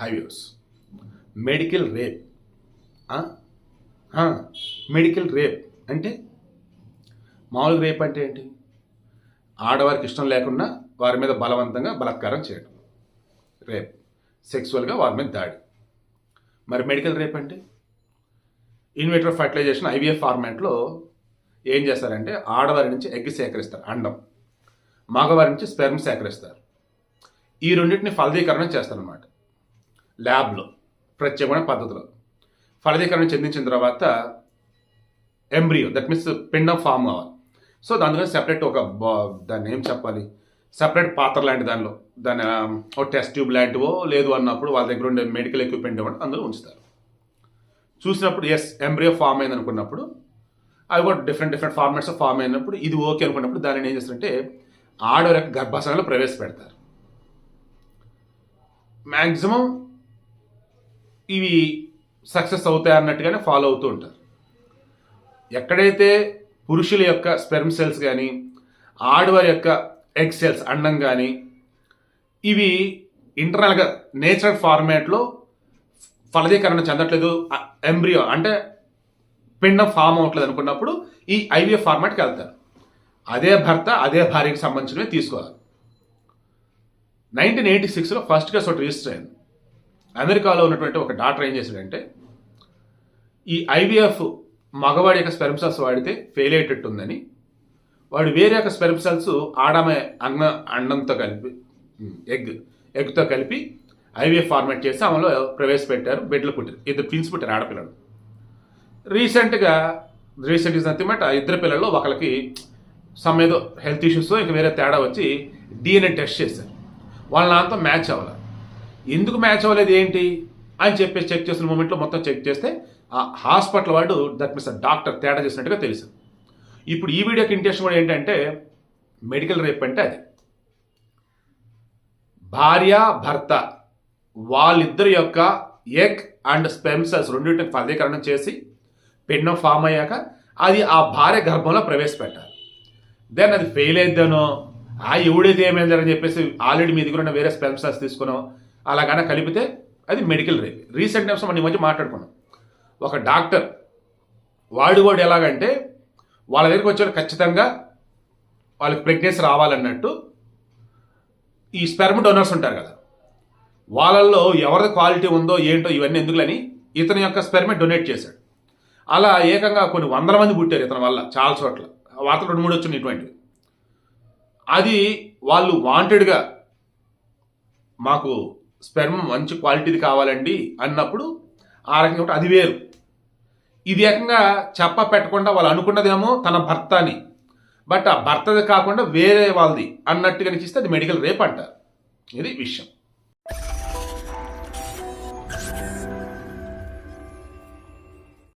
Highways. Medical rape. Medical rape. అంటే మామూలు rape అంటే ఏంటి? ఆడవారికి ఇష్టం లేకుండా వారి మీద బలవంతంగా బలాత్కారం చేయడం రేప్. సెక్సువల్గా వారి మీద దాడి. మరి మెడికల్ రేప్ అంటే? ఇన్వెటర్ ఫర్టిలైజేషన్ ఐవీఎఫ్ ఫార్మాట్లో ఏం చేస్తారంటే ఆడవారి నుంచి ఎగ్ సేకరిస్తారు అండం. మగవారి నుంచి స్పెర్మ్ సేకరిస్తారు. ఈ రెండింటిని ఫలదీకరణం చేస్తారనమాట ల్యాబ్లో ప్రత్యేకమైన పద్ధతిలో. ఫలదీకరణ చెందించిన తర్వాత ఎంబ్రియో దట్ మీన్స్ పిండం ఫామ్ కావాలి. సో దానిలో సెపరేట్ ఒక దాన్ని ఏం చెప్పాలి? సెపరేట్ పాత్ర లాంటి దానిలో దాని ఓ టెస్ట్ ట్యూబ్ లాంటివో లేదు అన్నప్పుడు వాళ్ళ దగ్గర ఉండే మెడికల్ ఎక్విప్మెంట్ ఇవ్వండి అందులో ఉంచుతారు. చూసినప్పుడు ఎస్ ఎంబ్రియో ఫామ్ అయింది అనుకున్నప్పుడు అవి కూడా డిఫరెంట్ డిఫరెంట్ ఫార్మాట్స్ ఫామ్ అయినప్పుడు ఇది ఓకే అనుకున్నప్పుడు దానిని ఏం చేస్తారంటే ఆడవారి యొక్క గర్భాశయంలో ప్రవేశపెడతారు. మ్యాక్సిమం ఇవి సక్సెస్ అవుతాయి అన్నట్టుగానే ఫాలో అవుతూ ఉంటారు. ఎక్కడైతే పురుషుల యొక్క స్పెర్మ్ సెల్స్ కానీ ఆడవారి యొక్క ఎగ్ సెల్స్ అండం కానీ ఇవి ఇంటర్నల్గా నేచురల్ ఫార్మాట్లో ఫలదీకరణ చెందట్లేదు. ఎంబ్రియో అంటే పిండం ఫామ్ అవ్వట్లేదు అనుకున్నప్పుడు ఈ ఐవీఎఫ్ ఫార్మాట్కి వెళ్తారు. అదే భర్త అదే భార్యకి సంబంధించినవి తీసుకోవాలి. నైన్టీన్ ఎయిటీ సిక్స్లో ఫస్ట్ కేసు ఒకటి రిజిస్టర్ అయింది. అమెరికాలో ఉన్నటువంటి ఒక డాక్టర్ ఏం చేశాడంటే ఈ ఐవీఎఫ్ మగవాడి యొక్క స్పెర్మ్ సెల్స్ వాడితే ఫెయిల్ అయ్యేటట్టుందని వాడు వేరే యొక్క స్పెర్మ్ సెల్స్ ఆడమే అన్న అండంతో కలిపి ఎగ్ ఎగ్తో కలిపి ఐవీఎఫ్ ఫార్మాట్ చేసి ఆమెలో ప్రవేశపెట్టారు బిడ్డలు పుట్టారు ఇద్దరు ట్విన్స్ పుట్టారు ఆడపిల్లలు. రీసెంట్గా రీసెంట్ ఇస్ నథింగ్ బట్ ఆ ఇద్దరు పిల్లల్లో ఒకరికి సమ్ ఏదో హెల్త్ ఇష్యూస్ ఇంకా వేరే తేడా వచ్చి డిఎన్ఏ టెస్ట్ చేశారు. వాళ్ళ నాన్నతో మ్యాచ్ అవ్వాలి. ఎందుకు మ్యాచ్ అవ్వలేదు ఏంటి అని చెప్పేసి చెక్ చేసిన మూమెంట్లో మొత్తం చెక్ చేస్తే ఆ హాస్పిటల్ వాడు దట్ మీన్స్ డాక్టర్ తేడా చేసినట్టుగా తెలుసు. ఇప్పుడు ఈ వీడియోకి ఇంటెన్షన్ కూడా ఏంటంటే మెడికల్ రేప్ అంటే అది. భార్య భర్త వాళ్ళిద్దరి యొక్క ఎగ్ అండ్ స్పెమ్ సెల్స్ రెండింటిని ఫలదీకరణం చేసి పిండం ఫామ్ అయ్యాక అది ఆ భార్య గర్భంలో ప్రవేశపెట్టాలి. దెన్ అది ఫెయిల్ అయిద్దనో ఆ ఎవడైతే ఏమైందని చెప్పేసి ఆల్రెడీ మీ దగ్గర ఉన్న వేరే స్పెమ్ సెల్స్ తీసుకునో అలాగైనా కలిపితే అది మెడికల్ రేప్ రీసెంట్ టైమ్స్ మనం ఈ మధ్య మాట్లాడుకున్నాం. ఒక డాక్టర్ వాడు వాడు ఎలాగంటే వాళ్ళ దగ్గరికి వచ్చారు ఖచ్చితంగా వాళ్ళకి ప్రెగ్నెన్సీ రావాలన్నట్టు. ఈ స్పెర్మ్ డోనర్స్ ఉంటారు కదా వాళ్ళల్లో ఎవరిది క్వాలిటీ ఉందో ఏంటో ఇవన్నీ ఎందుకులని ఇతని యొక్క స్పెర్మే డొనేట్ చేశాడు. అలా ఏకంగా కొన్ని వందల మంది పుట్టారు ఇతని వల్ల చాలా చోట్ల. వార్తలు రెండు మూడు వచ్చింది ఇటువంటివి. అది వాళ్ళు వాంటెడ్గా మాకు స్పెర్మ్ మంచి క్వాలిటీది కావాలండి అన్నప్పుడు ఆ రకంగా ఉంటే అది వేరు. ఇది ఏకంగా చెప్ప పెట్టకుండా వాళ్ళు అనుకున్నదేమో తన భర్త అని బట్ ఆ భర్తది కాకుండా వేరే వాళ్ళది అన్నట్టుగా కనిపిస్తే అది మెడికల్ రేప్ అంటారు. ఇది విషయం.